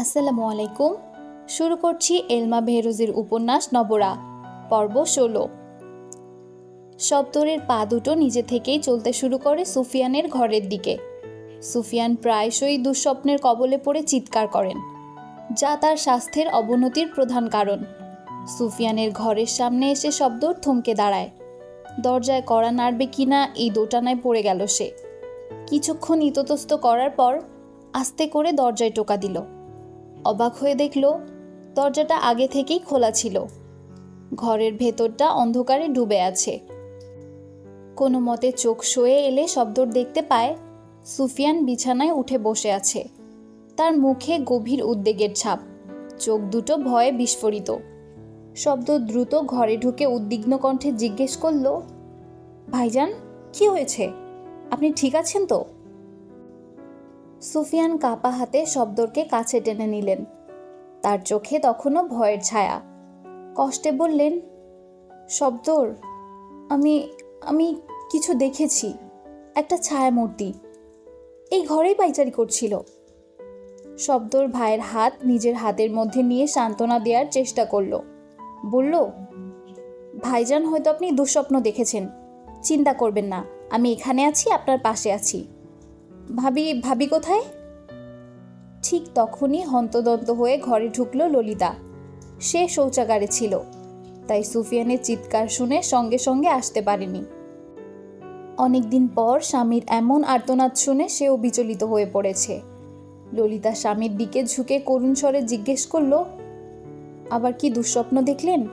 আসসালামু আলাইকুম। শুরু করছি এলমা বেহরুজের উপন্যাস নবরা, পর্ব ষোলো। শব্দরের পা দুটো নিজে থেকেই চলতে শুরু করে সুফিয়ানের ঘরের দিকে। সুফিয়ান প্রায়শই দুঃস্বপ্নের কবলে পড়ে চিৎকার করেন, যা তার স্বাস্থ্যের অবনতির প্রধান কারণ। সুফিয়ানের ঘরের সামনে এসে শব্দর থমকে দাঁড়ায়। দরজায় কড়া নাড়বে কিনা এই দোটানায় পড়ে গেল সে। কিছুক্ষণ ইততস্ত করার পর আস্তে করে দরজায় টোকা দিল। অবাক হয়ে দেখল, দরজাটা আগে থেকেই খোলা ছিল। ঘরের ভেতরটা অন্ধকারে ডুবে আছে। কোনো মতে চোখ সয়ে এলে শব্দর দেখতে পায়, সুফিয়ান বিছানায় উঠে বসে আছে। তার মুখে গভীর উদ্বেগের ছাপ। চোখ দুটো ভয়ে বিস্ফোরিত। শব্দ দ্রুত ঘরে ঢুকে উদ্বিগ্ন কণ্ঠে জিজ্ঞেস করল, ভাইজান, কি হয়েছে? আপনি ঠিক আছেন তো? সুফিয়ান কাপা হাতে শব্দরকে কাছে টেনে নিলেন। তার চোখে তখনও ভয়ের ছায়া। কষ্টে বললেন, শব্দর, আমি আমি কিছু দেখেছি, একটা ছায়ামূর্তি। এই ঘরেই পাইচারি করছিল। শব্দর ভাইয়ের হাত নিজের হাতের মধ্যে নিয়ে সান্ত্বনা দেওয়ার চেষ্টা করল। বলল, ভাইজান, হয়তো আপনি দুঃস্বপ্ন দেখেছেন। চিন্তা করবেন না, আমি এখানে আছি, আপনার পাশে আছি। ভাবি ভাবি কোথায়? ঠিক তখনই হন্তদন্ত হয়ে ঘরে ঢুকল ললিতা। সে শৌচাগারে ছিল, তাই সুফিয়ানের চিৎকার শুনে সঙ্গে সঙ্গে আসতে পারেনি। অনেকদিন পর স্বামীর এমন আর্তনাদ শুনে সেও বিচলিত হয়ে পড়েছে। ললিতা স্বামীর দিকে ঝুঁকে করুণ স্বরে জিজ্ঞেস করল, আবার কি দুঃস্বপ্ন দেখলেন?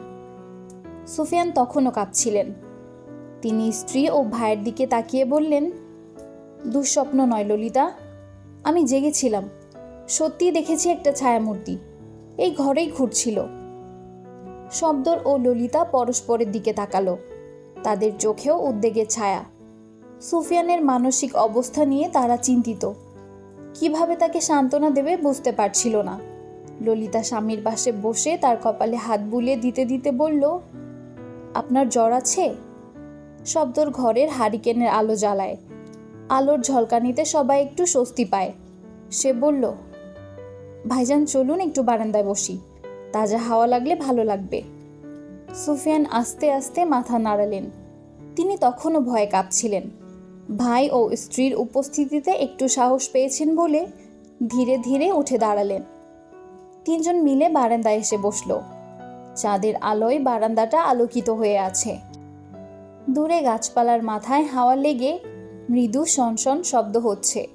সুফিয়ান তখনও কাঁপছিলেন। তিনি স্ত্রী ও ভাইয়ের দিকে তাকিয়ে বললেন দুঃস্বপ্ন নয়, ললিতা। আমি জেগেছিলাম। সত্যিই দেখেছি একটা ছায়ামূর্তি। এই ঘরেই ঘুরছিল। শব্দর ও ললিতা পরস্পরের দিকে তাকালো। তাদের চোখেও উদ্বেগের ছায়া। সুফিয়ানের মানসিক অবস্থা নিয়ে তারা চিন্তিত। কীভাবে তাকে সান্ত্বনা দেবে বুঝতে পারছিল না। ললিতা স্বামীর পাশে বসে তার কপালে হাত বুলিয়ে দিতে দিতে বলল, আপনার জ্বর আছে? শব্দর ঘরের হারিকেনের আলো জ্বালায়। আলোর ঝলকানিতে সবাই একটু স্বস্তি পায়। সে বলল, ভাইজান, চলুন একটু বারান্দায় বসি। তাজা হাওয়া লাগলে ভালো লাগবে। সুফিয়ান আস্তে আস্তে মাথা নাড়ালেন। তিনি তখনও ভয়ে কাঁপছিলেন। ভাই ও স্ত্রীর উপস্থিতিতে একটু সাহস পেয়েছেন বলে ধীরে ধীরে উঠে দাঁড়ালেন। তিনজন মিলে বারান্দায় এসে বসল। চাঁদের আলোয় বারান্দাটা আলোকিত হয়ে আছে। দূরে গাছপালার মাথায় হাওয়া লেগে মৃদু সনসন শব্দ হচ্ছে।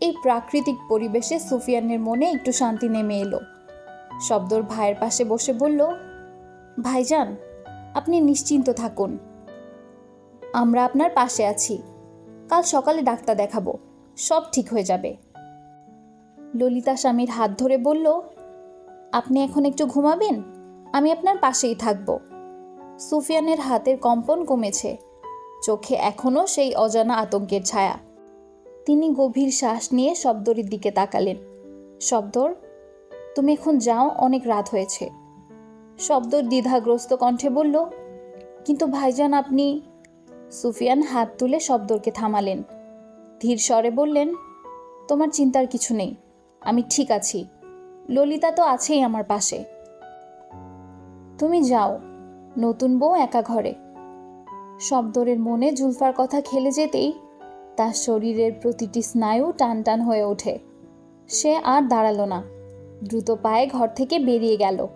এই প্রাকৃতিক পরিবেশে সুফিয়ানের মনে একটু শান্তি নেমে এলো। শব্দর ভাইয়ের পাশে বসে বলল, ভাইজান, আপনি নিশ্চিন্ত থাকুন। আমরা আপনার পাশে আছি। কাল সকালে ডাক্তার দেখাবো। সব ঠিক হয়ে যাবে। ললিতা স্বামীর হাত ধরে বলল, আপনি এখন একটু ঘুমাবেন? আমি আপনার পাশেই থাকব। সুফিয়ানের হাতের কম্পন কমেছে। চোখে এখনও সেই অজানা আতঙ্কের ছায়া। তিনি গভীর শ্বাস নিয়ে শব্দরের দিকে তাকালেন। শব্দর, তুমি এখন যাও, অনেক রাত হয়েছে। শব্দর দ্বিধাগ্রস্ত কণ্ঠে বলল, কিন্তু ভাইজান, আপনি সুফিয়ান হাত তুলে শব্দরকে থামালেন। ধীর স্বরে বললেন, তোমার চিন্তার কিছু নেই, আমি ঠিক আছি। ললিতা তো আছেই আমার পাশে। তুমি যাও, নতুন বউ একা ঘরে। শব্দরের মনে জুলফার কথা খেলে যেতেই তার শরীরের প্রতিটি স্নায়ু টান টান হয়ে ওঠে। সে আর দাঁড়াল না। দ্রুত পায়ে ঘর থেকে বেরিয়ে গেল।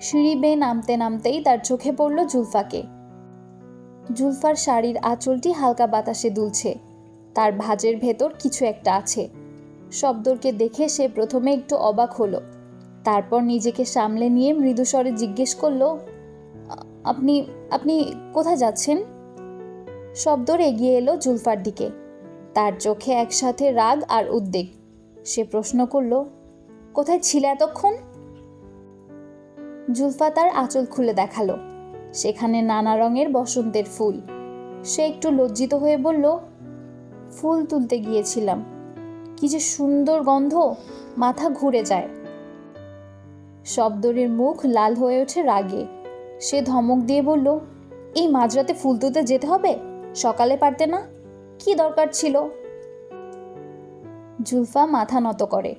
সিঁড়ি বেয়ে নামতে নামতেই তার চোখে পড়ল জুলফাকে। জুলফার শাড়ির আঁচলটি হালকা বাতাসে দুলছে। তার ভাঁজের ভেতর কিছু একটা আছে। শব্দরকে দেখে সে প্রথমে একটু অবাক হলো। তারপর নিজেকে সামলে নিয়ে মৃদুস্বরে জিজ্ঞেস করল, "আ- আপনি আপনি কোথায় যাচ্ছেন? শব্দর এগিয়ে এলো জুলফার দিকে। তার চোখে একসাথে রাগ আর উদ্বেগ। সে প্রশ্ন করল, কোথায় ছিলে এতক্ষণ? জুলফা তার আঁচল খুলে দেখাল। সেখানে নানা রঙের বসন্তের ফুল। সে একটু লজ্জিত হয়ে বলল, ফুল তুলতে গিয়েছিলাম। কি যে সুন্দর গন্ধ, মাথা ঘুরে যায়। শব্দরের মুখ লাল হয়ে ওঠে রাগে। সে ধমক দিয়ে বলল, এই মাঝরাতে ফুল তুলতে যেতে হবে? সকালে পারতে না? কি দরকার ছিল? জুলফা মাথা নত করে।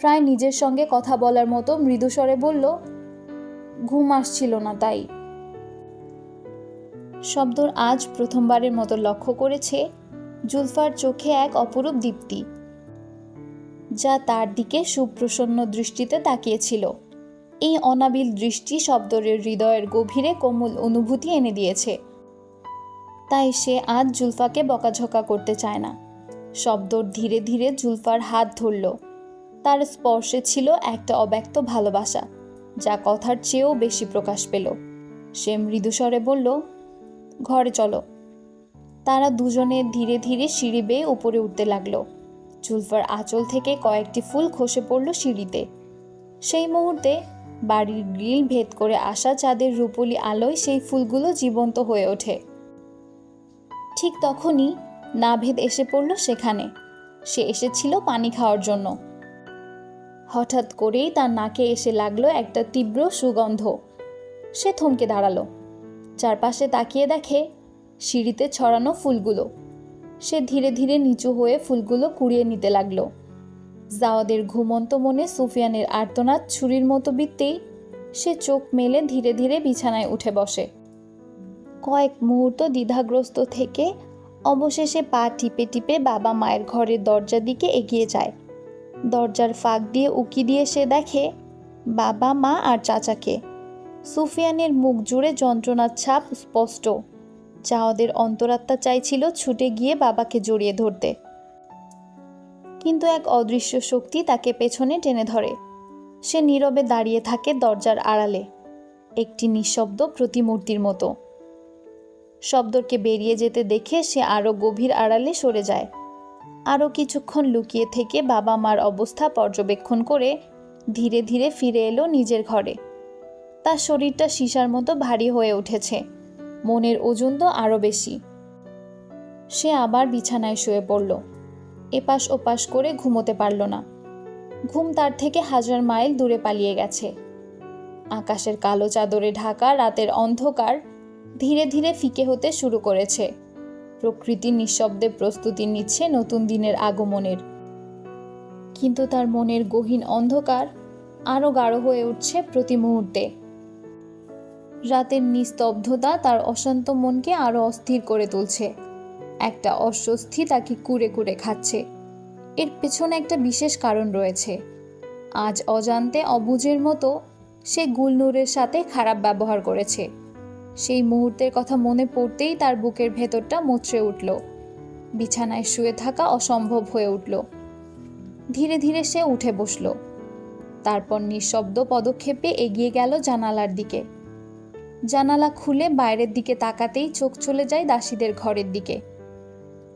প্রায় নিজের সঙ্গে কথা বলার মতো মৃদুস্বরে বলল, ঘুম আসছিল না তাই। শব্দর আজ প্রথমবারের মতো লক্ষ্য করেছে জুলফার চোখে এক অপরূপ দীপ্তি, যা তার দিকে সুপ্রসন্ন দৃষ্টিতে তাকিয়েছিল। এই অনাবিল দৃষ্টি শব্দরের হৃদয়ের গভীরে কোমল অনুভূতি এনে দিয়েছে। তাই সে আজ জুলফাকে বকাঝকা করতে চায় না। শব্দর ধীরে ধীরে জুলফার হাত ধরল। তার স্পর্শে ছিল একটা অব্যক্ত ভালোবাসা, যা কথার চেয়েও বেশি প্রকাশ পেল। সে মৃদুস্বরে বলল, ঘরে চলো। তারা দুজনে ধীরে ধীরে সিঁড়ি বেয়ে উপরে উঠতে লাগল। জুলফার আঁচল থেকে কয়েকটি ফুল খসে পড়ল সিঁড়িতে। সেই মুহূর্তে বাড়ির গ্রিল ভেদ করে আসা চাঁদের রূপলি আলোয় সেই ফুলগুলো জীবন্ত হয়ে ওঠে। ঠিক তখনই নাভেদ এসে পড়ল সেখানে। সে এসেছিল পানি খাওয়ার জন্য। হঠাৎ করেই তার নাকে এসে লাগল একটা তীব্র সুগন্ধ। সে থমকে দাঁড়াল। চারপাশে তাকিয়ে দেখে সিঁড়িতে ছড়ানো ফুলগুলো। সে ধীরে ধীরে নিচু হয়ে ফুলগুলো কুড়িয়ে নিতে লাগল। জাওয়াদের ঘুমন্ত মনে সুফিয়ানের আর্তনাদ ছুরির মতো বিত্তেই সে চোখ মেলে ধীরে ধীরে বিছানায় উঠে বসে। কয়েক মুহূর্ত দ্বিধাগ্রস্ত থেকে অবশেষে পা টিপে টিপে বাবা মায়ের ঘরের দরজার দিকে এগিয়ে যায়। দরজার ফাঁক দিয়ে উকি দিয়ে সে দেখে বাবা মা আর চাচাকে। সুফিয়ানের মুখ জুড়ে যন্ত্রণার ছাপ স্পষ্ট। যা ওদের অন্তরাত্মা চাইছিল ছুটে গিয়ে বাবাকে জড়িয়ে ধরতে। কিন্তু এক অদৃশ্য শক্তি তাকে পেছনে টেনে ধরে। সে নীরবে দাঁড়িয়ে থাকে দরজার আড়ালে। একটি নিঃশব্দ প্রতিমূর্তির মতো। শব্দকে বেরিয়ে যেতে দেখে সে আরও গভীর আড়ালে সরে যায়। আরও কিছুক্ষণ লুকিয়ে থেকে বাবা মার অবস্থা পর্যবেক্ষণ করে ধীরে ধীরে ফিরে এলো নিজের ঘরে। তার শরীরটা সীসার মতো ভারী হয়ে উঠেছে। মনের ওজন তো আরও বেশি। সে আবার বিছানায় শুয়ে পড়ল। এপাশ ওপাশ করে ঘুমোতে পারল না। ঘুম তার থেকে হাজার মাইল দূরে পালিয়ে গেছে। আকাশের কালো চাদরে ঢাকা রাতের অন্ধকার ধীরে ধীরে ফিকে হতে শুরু করেছে। প্রকৃতি নিঃশব্দে প্রস্তুতি নিচ্ছে নতুন দিনের আগমনের। কিন্তু তার মনের গহীন অন্ধকার আরও গাঢ় হয়ে উঠছে প্রতি মুহূর্তে। রাতের নিস্তব্ধতা তার অশান্ত মনকে আরও অস্থির করে তুলছে। একটা অস্বস্তি তাকে কুড়ে কুড়ে খাচ্ছে। এর পেছনে একটা বিশেষ কারণ রয়েছে। আজ অজান্তে অবুজের মতো সে গুলনুরের সাথে খারাপ ব্যবহার করেছে। সেই মুহূর্তের কথা মনে পড়তেই তার বুকের ভেতরটা মুচড়ে উঠল। বিছানায় শুয়ে থাকা অসম্ভব হয়ে উঠল। ধীরে ধীরে সে উঠে বসল। তারপর নিঃশব্দ পদক্ষেপে এগিয়ে গেল জানালার দিকে। জানালা খুলে বাইরের দিকে তাকাতেই চোখ চলে যায় দাসীদের ঘরের দিকে।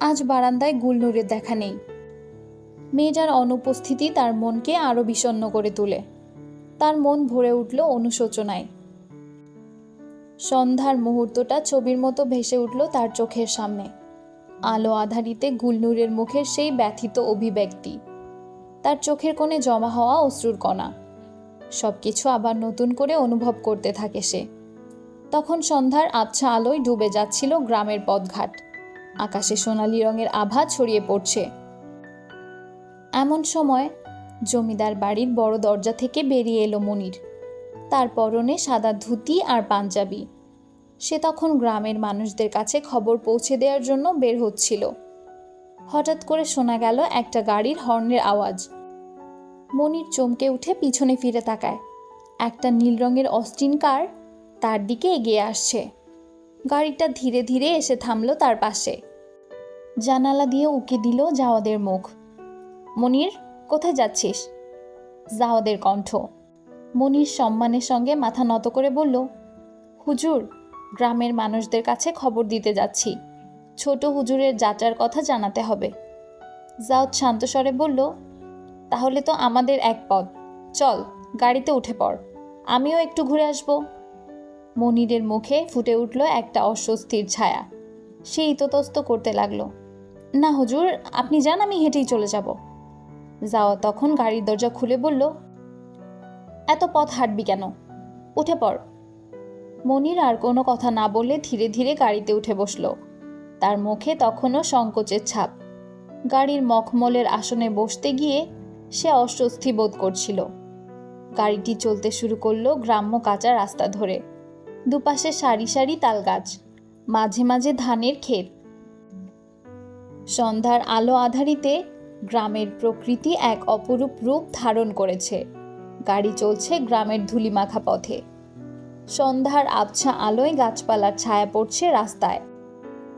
আজ বারান্দায় গুলনুরের দেখা নেই। মেয়েটার অনুপস্থিতি তার মনকে আরও বিষণ্ণ করে তোলে। তার মন ভরে উঠল অনুশোচনায়। সন্ধ্যার মুহূর্তটা ছবির মতো ভেসে উঠল তার চোখের সামনে। আলো আধারিতে গুলনুরের মুখের সেই ব্যথিত অভিব্যক্তি। তার চোখের কোণে জমা হওয়া অশ্রুর কণা। সব কিছু আবার নতুন করে অনুভব করতে থাকে সে। তখন সন্ধ্যার আচ্ছা আলোয় ডুবে যাচ্ছিল গ্রামের পথঘাট। আকাশে সোনালি রঙের আভা ছড়িয়ে পড়ছে। এমন সময় জমিদার বাড়ির বড় দরজা থেকে বেরিয়ে এলো মনির। তার পরনে সাদা ধুতি আর পাঞ্জাবি। সে তখন গ্রামের মানুষদের কাছে খবর পৌঁছে দেওয়ার জন্য বের হচ্ছিল। হঠাৎ করে শোনা গেল একটা গাড়ির হর্নের আওয়াজ। মনির চমকে উঠে পিছনে ফিরে তাকায়। একটা নীল রঙের অস্টিন কার তার দিকে এগিয়ে আসছে। গাড়িটা ধীরে ধীরে এসে থামলো তার পাশে। জানালা দিয়ে উকি দিল জাওয়াদের মুখ। মনির, কোথায় যাচ্ছিস? জাওয়াদের কণ্ঠ। মনির সম্মানের সঙ্গে মাথা নত করে বলল, হুজুর, গ্রামের মানুষদের কাছে খবর দিতে যাচ্ছি। ছোট হুজুরের যাত্রার কথা জানাতে হবে। জাওদ শান্তস্বরে বলল, তাহলে তো আমাদের এক পদ চল, গাড়িতে উঠে পড়। আমিও একটু ঘুরে আসব। মনিরের মুখে ফুটে উঠল একটা অস্বস্তির ছায়া। সে ইততস্ত করতে লাগল, না হুজুর, আপনি যান, আমি হেঁটেই চলে যাব। যাওয়া তখন গাড়ির দরজা খুলে বলল এত পথ হাঁটবি কেন? উঠে পড়। মনির আর কোনো কথা না বলে ধীরে ধীরে গাড়িতে উঠে বসল। তার মুখে তখনও সংকোচের ছাপ। গাড়ির মখমলের আসনে বসতে গিয়ে সে অস্বস্তি বোধ করছিল। গাড়িটি চলতে শুরু করল গ্রাম্য কাঁচা রাস্তা ধরে। দুপাশে সারি সারি তাল গাছ মাঝে মাঝে ধানের ক্ষেত। সন্ধ্যার আলো আধারিতে গ্রামের প্রকৃতি এক অপরূপ রূপ ধারণ করেছে। গাড়ি চলছে গ্রামের ধুলিমাখা পথে। সন্ধ্যার আবছা আলোয় গাছপালার ছায়া পড়ছে রাস্তায়।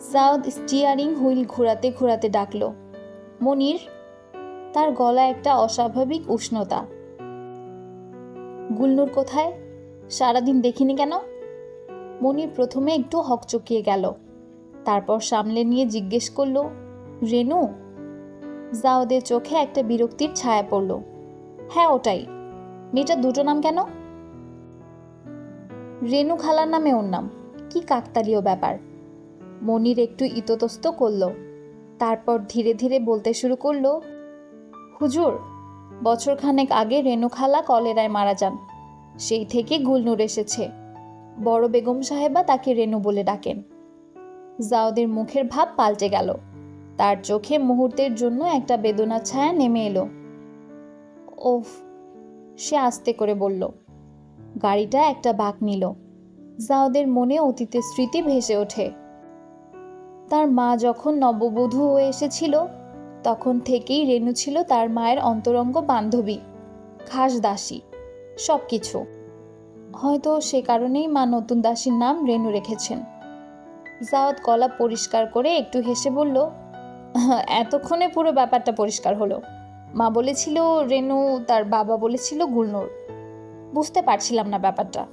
সাউদ স্টিয়ারিং হুইল ঘোরাতে ঘোরাতে ডাকল। মনির, তার গলা একটা অস্বাভাবিক উষ্ণতা। গুলনুর কোথায়? সারাদিন দেখিনি কেন? মনির প্রথমে একটু হকচকিয়ে গেল। তারপর সামলে নিয়ে জিজ্ঞেস করল, রেনু? জাওদের চোখে একটা বিরক্তির ছায়া পড়ল। হ্যাঁ ওটাই। মেয়েটার দুটো নাম কেন? রেনু খালার নামে ওর নাম। কি কাকতালীয় ব্যাপার। মনির একটু ইতস্তত করল। তারপর ধীরে ধীরে বলতে শুরু করল, হুজুর, বছরখানেক আগে রেনু খালা কলেরায় মারা যান। সেই থেকে গুলনুর এসেছে। বড় বেগম সাহেবা তাকে রেনু বলে ডাকেন। জাওদের মুখের ভাব পাল্টে গেল। তার চোখে মুহূর্তের জন্য একটা বেদনার ছায়া নেমে এলো। ওফ সে আস্তে করে বলল, গাড়িটা একটা বাঁক নিল। জাওদের মনে অতীতের স্মৃতি ভেসে ওঠে। তার মা যখন নববধূ হয়ে এসেছিল, তখন থেকেই রেনু ছিল তার মায়ের অন্তরঙ্গ বান্ধবী, খাস দাসী সব কিছু হয়তো সে কারণেই মা নতুন দাসীর নাম রেনু রেখেছেন। জাওয়াত গলা পরিষ্কার করে একটু হেসে বলল, এতক্ষণে পুরো ব্যাপারটা পরিষ্কার হলো। মা বলেছিল, রেনু তার বাবা বলেছিল গুলনুর। বুঝতে পারছিলাম না ব্যাপারটা।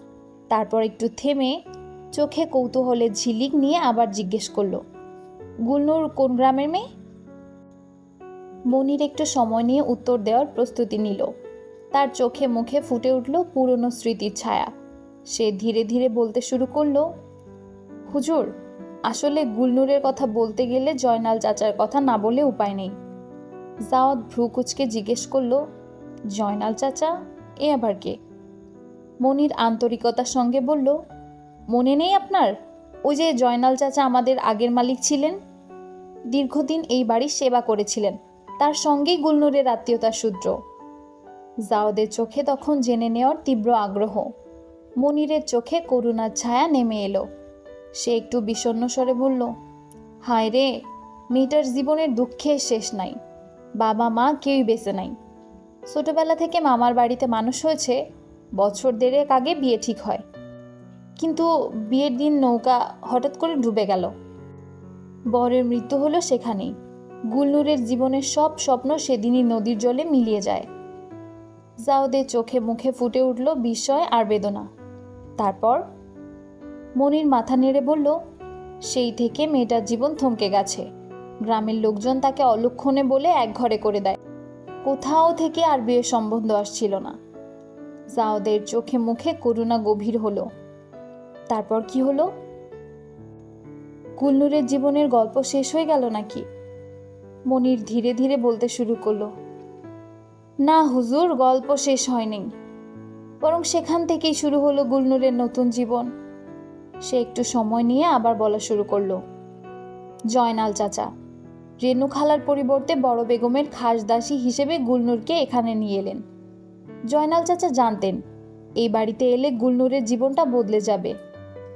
তারপর একটু থেমে চোখে কৌতূহলের ঝিলিক নিয়ে আবার জিজ্ঞেস করল, গুলনুর কোন গ্রামের মেয়ে? মনির একটু সময় নিয়ে উত্তর দেওয়ার প্রস্তুতি নিল। তার চোখে মুখে ফুটে উঠল পুরনো স্মৃতির ছায়া। সে ধীরে ধীরে বলতে শুরু করল, হুজুর, আসলে গুলনুরের কথা বলতে গেলে জয়নাল চাচার কথা না বলে উপায় নেই। জাওয়াত ভ্রু কুচকে জিজ্ঞেস করল, জয়নাল চাচা, এ আবার কে? মনির আন্তরিকতার সঙ্গে বলল, মনে নেই আপনার? ওই যে জয়নাল চাচা আমাদের আগের মালিক ছিলেন? দীর্ঘদিন এই বাড়ির সেবা করেছিলেন, তার সঙ্গেই গুলনুরের আত্মীয়তার সূত্র। জাওদের চোখে তখন জেনে নেওয়ার তীব্র আগ্রহ। মনিরের চোখে করুণার ছায়া নেমে এলো। সে একটু বিষণ্ণ স্বরে বলল, হায় রে, মেয়েটার জীবনের দুঃখের শেষ নাই। বাবা মা কেউই বেঁচে নাই। ছোটবেলা থেকে মামার বাড়িতে মানুষ হয়েছে, বছর দেড়েক আগে বিয়ে ঠিক হয়। কিন্তু বিয়ের দিন নৌকা হঠাৎ করে ডুবে গেল। বরের মৃত্যু হলো সেখানেই। গুলনুরের জীবনের সব স্বপ্ন সেদিনই নদীর জলে মিলিয়ে যায়। জাওদের চোখে মুখে ফুটে উঠল বিস্ময় আর বেদনা। তারপর মনির মাথা নেড়ে বলল, সেই থেকে মেয়েটার জীবন থমকে গেছে। গ্রামের লোকজন তাকে অলক্ষণে বলে এক ঘরে করে দেয়। কোথাও থেকে আর বিয়ের সম্বন্ধ আসছিল না। জাওদের চোখে মুখে করুণা গভীর হলো। তারপর কি হলো? গুলনুরের জীবনের গল্প শেষ হয়ে গেল নাকি? মনির ধীরে ধীরে বলতে শুরু করল, না হুজুর, গল্প শেষ হয়নি। বরং সেখান থেকেই শুরু হলো গুলনুরের নতুন জীবন। সে একটু সময় নিয়ে আবার বলা শুরু করল, জয়নাল চাচা রেনু খালার পরিবর্তে বড় বেগমের খাস দাসী হিসেবে গুলনুরকে এখানে নিয়ে এলেন। জয়নাল চাচা জানতেন, এই বাড়িতে এলে গুলনুরের জীবনটা বদলে যাবে,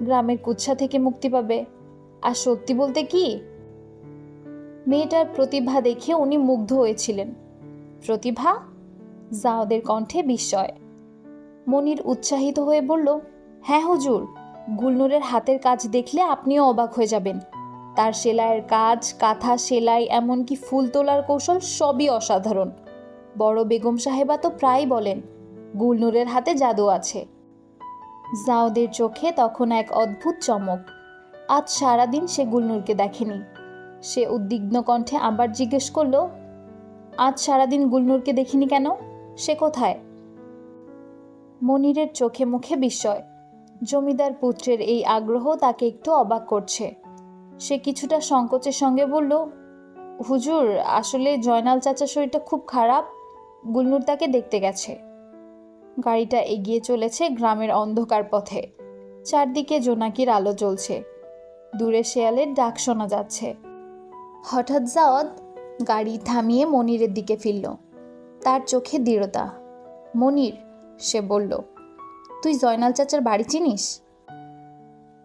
গ্রামের কুচ্ছা থেকে মুক্তি পাবে। আর সত্যি বলতে কি, মেয়েটার প্রতিভা দেখে উনি মুগ্ধ হয়েছিলেন। প্রতিভা, জাওদের কণ্ঠে বিস্ময়। মনির উৎসাহিত হয়ে বলল হ্যাঁ হুজুর, গুলনুরের হাতের কাজ দেখলে আপনিও অবাক হয়ে যাবেন। তার সেলাইয়ের কাজ, কাঁথা সেলাই, এমনকি ফুল তোলার কৌশল সবই অসাধারণ। বড় বেগম সাহেবা তো প্রায় বলেন, গুলনুরের হাতে জাদু আছে। জাওদের চোখে তখন এক অদ্ভুত চমক। আজ সারাদিন সে গুলনুরকে দেখেনি। সে উদ্বিগ্ন কণ্ঠে আবার জিজ্ঞেস করল, আজ সারাদিন গুলনুরকে দেখিনি কেন? সে কোথায়? মনিরের চোখে মুখে বিস্ময়। জমিদার পুত্রের এই আগ্রহ তাকে একটু অবাক করছে। সে কিছুটা সংকোচের সঙ্গে বলল, হুজুর, আসলে জয়নাল চাচার শরীরটা খুব খারাপ। গুলনুর তাকে দেখতে গেছে। গাড়িটা এগিয়ে চলেছে গ্রামের অন্ধকার পথে। চারদিকে জোনাকির আলো জ্বলছে। দূরে শেয়ালের ডাক শোনা যাচ্ছে। হঠাৎ জাওয়াত গাড়ি থামিয়ে মনিরের দিকে ফিরল। তার চোখে দৃঢ়তা। মনির, সে বলল, তুই জয়নাল চাচার বাড়ি চিনিস?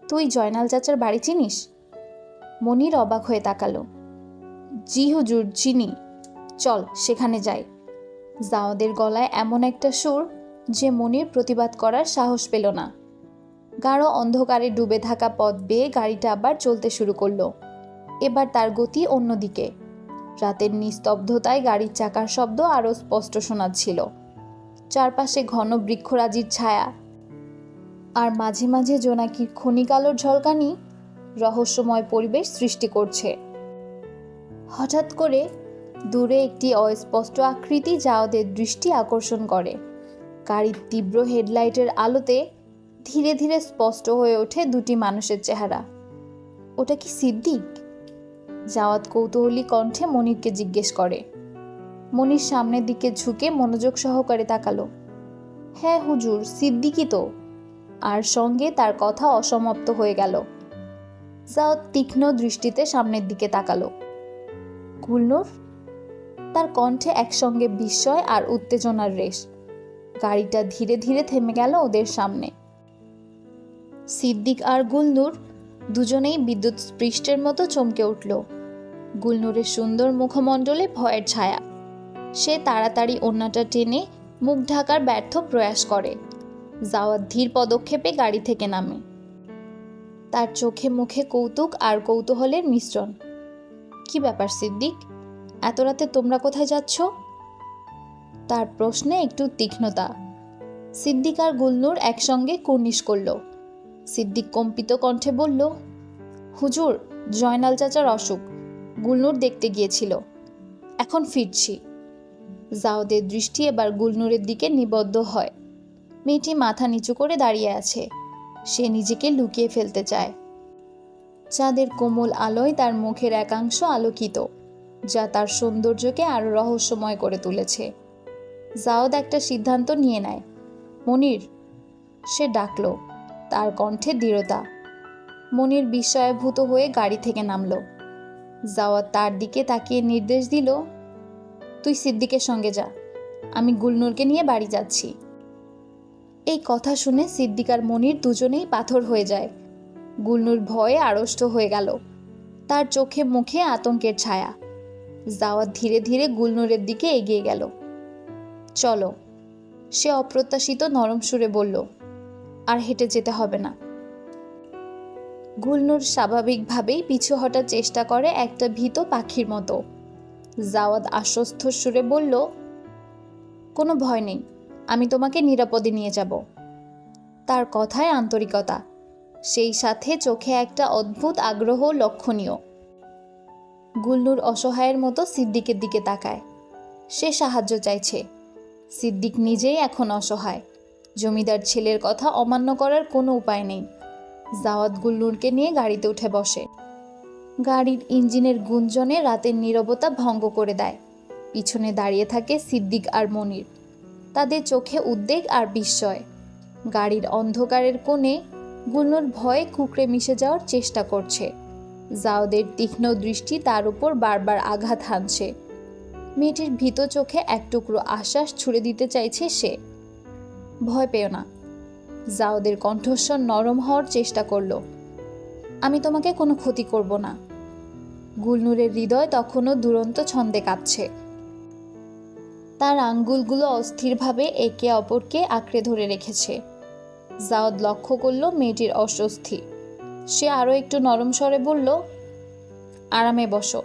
তুই জয়নাল চাচার বাড়ি চিনিস? মনির অবাক হয়ে তাকালো। জি হুজুর চিনি চল, সেখানে যাই। জাওদের গলায় এমন একটা সুর যে মনির প্রতিবাদ করার সাহস পেল না। গাঢ় অন্ধকারে ডুবে থাকা পথ বেয়ে গাড়িটা আবার চলতে শুরু করল। এবার তার গতি অন্যদিকে। রাতের নিস্তব্ধতায় গাড়ির চাকার শব্দ আরও স্পষ্ট শোনাচ্ছিল। চারপাশে ঘন বৃক্ষরাজির ছায়া। আর মাঝে মাঝে জোনাকির ক্ষণিকালোর ঝলকানি রহস্যময় পরিবেশ সৃষ্টি করছে। হঠাৎ করে দূরে একটি অস্পষ্ট আকৃতি যা ওদের দৃষ্টি আকর্ষণ করে। গাড়ির তীব্র হেডলাইটের আলোতে ধীরে ধীরে স্পষ্ট হয়ে ওঠে দুটি মানুষের চেহারা। ওটা কি সিদ্দিক? জাওয়াত কৌতূহলী কণ্ঠে মনিরকে জিজ্ঞেস করে। মনির সামনের দিকে ঝুঁকে মনোযোগ সহকারে তাকালো। হ্যাঁ হুজুর, সিদ্দিকই তো। আর সঙ্গে তার কথা অসমাপ্ত হয়ে গেল। জাওয়াত তীক্ষ্ণ দৃষ্টিতে সামনের দিকে তাকালো। গুলনুর, তার কণ্ঠে একসঙ্গে বিস্ময় আর উত্তেজনার রেশ। গাড়িটা ধীরে ধীরে থেমে গেল ওদের সামনে। সিদ্দিক আর গুলনুর দুজনেই বিদ্যুৎ স্পৃষ্টের মতো চমকে উঠল। গুলনুরের সুন্দর মুখমণ্ডলে ভয়ের ছায়া। সে তাড়াতাড়ি অন্যটা টেনে মুখ ঢাকার ব্যর্থ প্রয়াস করে। জাওয়াত ধীর পদক্ষেপে গাড়ি থেকে নামে। তার চোখে মুখে কৌতুক আর কৌতূহলের মিশ্রণ। কি ব্যাপার সিদ্দিক? এত রাতে তোমরা কোথায় যাচ্ছ? তার প্রশ্নে একটু তীক্ষ্ণতা। সিদ্দিক আর গুলনুর একসঙ্গে কুর্নিশ করল। সিদ্দিক কম্পিত কণ্ঠে বলল, হুজুর, জয়নাল চাচার অসুখ। গুলনুর দেখতে গিয়েছিল। এখন ফিরছি। জাওদের দৃষ্টি এবার গুলনুরের দিকে নিবদ্ধ হয়। মেয়েটি মাথা নিচু করে দাঁড়িয়ে আছে। সে নিজেকে লুকিয়ে ফেলতে চায়। চাঁদের কোমল আলোয় তার মুখের একাংশ আলোকিত, যা তার সৌন্দর্যকে আরও রহস্যময় করে তুলেছে। জাওদ একটা সিদ্ধান্ত নিয়ে নেয়। মনির, সে ডাকল, তার কণ্ঠে দৃঢ়তা। মনির বিস্ময়ভূত হয়ে গাড়ি থেকে নামল। জাওয়াত তার দিকে তাকিয়ে নির্দেশ দিল, তুই সিদ্দিকের সঙ্গে যা। আমি গুলনুরকে নিয়ে বাড়ি যাচ্ছি। এই কথা শুনে সিদ্দিকার মনির দুজনেই পাথর হয়ে যায়। গুলনুর ভয়ে আড়ষ্ট হয়ে গেল। তার চোখে মুখে আতঙ্কের ছায়া। জাওয়াত ধীরে ধীরে গুলনুরের দিকে এগিয়ে গেল। চলো। সে অপ্রত্যাশিত নরম সুরে বলল, আর হেঁটে যেতে হবে না। গুলনুর স্বাভাবিকভাবেই পিছু হটার চেষ্টা করে একটা ভীত পাখির মতো। জাওয়াদ আশ্বস্ত সুরে বলল, কোনো ভয় নেই। আমি তোমাকে নিরাপদে নিয়ে যাব। তার কথায় আন্তরিকতা, সেই সাথে চোখে একটা অদ্ভুত আগ্রহ লক্ষণীয়। গুলনুর অসহায়ের মতো সিদ্দিকের দিকে তাকায়। সে সাহায্য চাইছে। সিদ্দিক নিজেই এখন অসহায়। জমিদার ছেলের কথা অমান্য করার কোনো উপায় নেই। জাওয়াত গুল্লুরকে নিয়ে গাড়িতে উঠে বসে। গাড়ির ইঞ্জিনের গুঞ্জনে রাতের নীরবতা ভঙ্গ করে দেয়। পিছনে দাঁড়িয়ে থাকে সিদ্দিক আর মনির। তাদের চোখে উদ্বেগ আর বিস্ময়। গাড়ির অন্ধকারের কোণে গুল্লুর ভয়ে কুকড়ে মিশে যাওয়ার চেষ্টা করছে। জাওদের তীক্ষ্ণ দৃষ্টি তার উপর বারবার আঘাত হানছে। মেয়েটির ভীত চোখে এক টুকরো আশ্বাস ছুড়ে দিতে চাইছে সে। ভয় পেও না। জাওদের কণ্ঠস্বর নরম হওয়ার চেষ্টা করল। আমি তোমাকে কোনো ক্ষতি করব না। গুলনুরের হৃদয় তখনও দুরন্ত ছন্দে কাঁপছে। তার আঙ্গুলগুলো অস্থিরভাবে একে অপরকে আঁকড়ে ধরে রেখেছে। জাওদ লক্ষ্য করল মেয়েটির অস্বস্তি। সে আরও একটু নরম স্বরে বলল, আরামে বসো।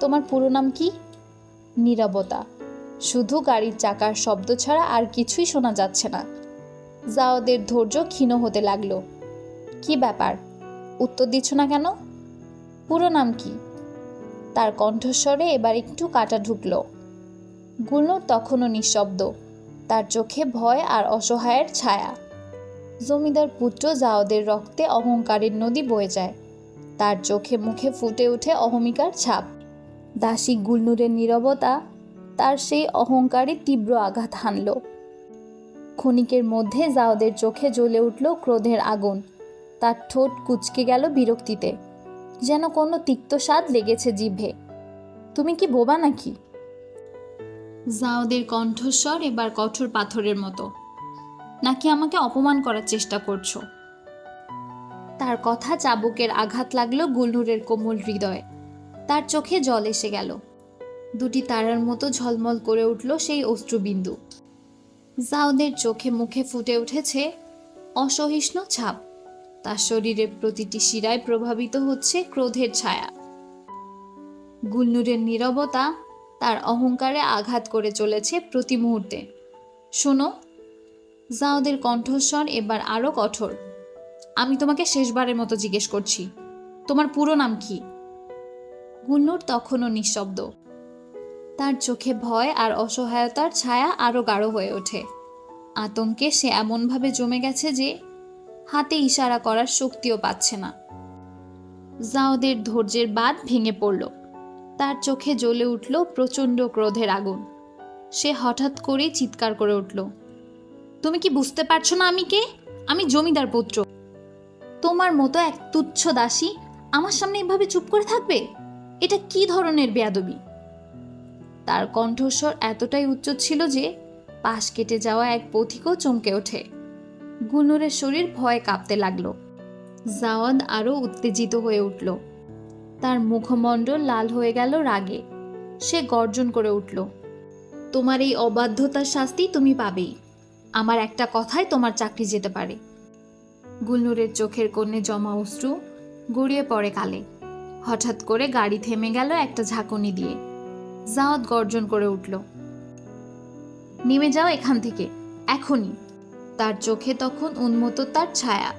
তোমার পুরো নাম কি? নীরবতা। শুধু গাড়ির চাকার শব্দ ছাড়া আর কিছুই শোনা যাচ্ছে না। জাওদের ধৈর্য ক্ষীণ হতে লাগল। কি ব্যাপার? উত্তর দিচ্ছ না কেন? পুরো নাম কি? তার কণ্ঠস্বরে এবার একটু কাটা ঢুকলো। গুলনুর তখনও নিঃশব্দ। তার চোখে ভয় আর অসহায়ের ছায়া। জমিদার পুত্র জাওদের রক্তে অহংকারের নদী বয়ে যায়। তার চোখে মুখে ফুটে ওঠে অহমিকার ছাপ। দাসী গুলনুরের নীরবতা তার সেই অহংকারে তীব্র আঘাত হানল। ক্ষণিকের মধ্যে জাওদের চোখে জ্বলে উঠল ক্রোধের আগুন। তার ঠোঁট কুচকে গেল বিরক্তিতে। যেন কোনো তিক্ত স্বাদ লেগেছে জিভে। তুমি কি বোবা নাকি? জাওদের কণ্ঠস্বর এবার কঠোর পাথরের মতো। নাকি আমাকে অপমান করার চেষ্টা করছ? তার কথা চাবুকের আঘাত লাগল গুলনুরের কোমল হৃদয়ে। তার চোখে জল এসে গেল। দুটি তারার মতো ঝলমল করে উঠল সেই অশ্রুবিন্দু। জাওদের চোখে মুখে ফুটে উঠেছে অসহিষ্ণু ছাপ। তার শরীরের প্রতিটি শিরায় প্রভাবিত হচ্ছে ক্রোধের ছায়া। গুলনুরের নীরবতা তার অহংকারে আঘাত করে চলেছে প্রতি মুহূর্তে। শোনো জাওদের কণ্ঠস্বর এবার আরও কঠোর। আমি তোমাকে শেষবারের মতো জিজ্ঞেস করছি, তোমার পুরো নাম কি? গুলনুর তখনও নিঃশব্দ। তার চোখে ভয় আর অসহায়তার ছায়া আরও গাঢ় হয়ে ওঠে। আতঙ্কে সে এমনভাবে জমে গেছে যে, হাতে ইশারা করার শক্তিও পাচ্ছে না। জাওদের ধৈর্যের বাদ ভেঙে পড়ল। তার চোখে জ্বলে উঠল প্রচণ্ড ক্রোধের আগুন। সে হঠাৎ করেই চিৎকার করে উঠল, তুমি কি বুঝতে পারছ না আমি কে? আমি জমিদার পুত্র। তোমার মতো এক তুচ্ছ দাসী আমার সামনে এভাবে চুপ করে থাকবে? এটা কি ধরনের বেয়াদবি? তার কণ্ঠস্বর এতটাই উচ্চ ছিল যে পাশ কেটে যাওয়া এক পথিকও চমকে ওঠে। গুনুরের শরীর ভয়ে কাঁপতে লাগল। জাওয়াদ আরও উত্তেজিত হয়ে উঠল। তার মুখমণ্ডল লাল হয়ে গেল রাগে। সে গর্জন করে উঠল, তোমার এই অবাধ্যতার শাস্তি তুমি পাবেই। আমার একটা কথায় তোমার চাকরি যেতে পারে। গুলনুরের চোখের কোণে জমা অশ্রু গড়িয়ে পড়ে কালে। হঠাৎ করে গাড়ি থেমে গেল একটা ঝাঁকুনি দিয়ে। জাওয়াত গর্জন করে উঠল, নেমে যাও এখান থেকে, এখনই। তার চোখে তখন উন্মত্ততার ছায়া।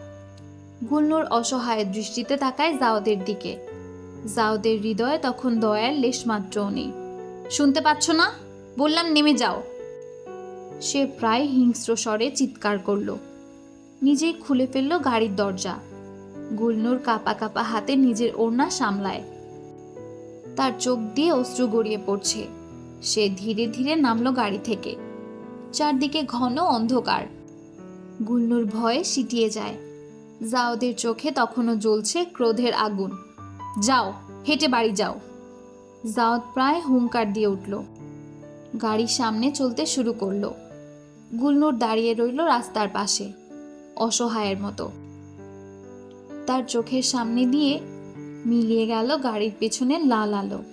গুলনুর অসহায় দৃষ্টিতে তাকায় জাওদের দিকে। জাওদের হৃদয়ে তখন দয়ার লেশমাত্রও নেই। শুনতে পাচ্ছ না? বললাম, নেমে যাও। সে প্রায় হিংস্র স্বরে চিৎকার করল। নিজেই খুলে ফেলল গাড়ির দরজা। গুলনুর কাপা কাপা হাতে নিজের ওড়না সামলায়। তার চোখ দিয়ে অশ্রু গড়িয়ে পড়ছে। সে ধীরে ধীরে নামলো গাড়ি থেকে। চারদিকে ঘন অন্ধকার। গুলনুর ভয়ে সিটিয়ে যায়। জাওদের চোখে তখনও জ্বলছে ক্রোধের আগুন। যাও, হেঁটে বাড়ি যাও। জাওদ প্রায় হুঙ্কার দিয়ে উঠল। গাড়ির সামনে চলতে শুরু করল। গুলনুর দাঁড়িয়ে রইল রাস্তার পাশে, অসহায়ের মতো। তার চোখের সামনে দিয়ে মিলিয়ে গেল গাড়ির পেছনে লাল আলো।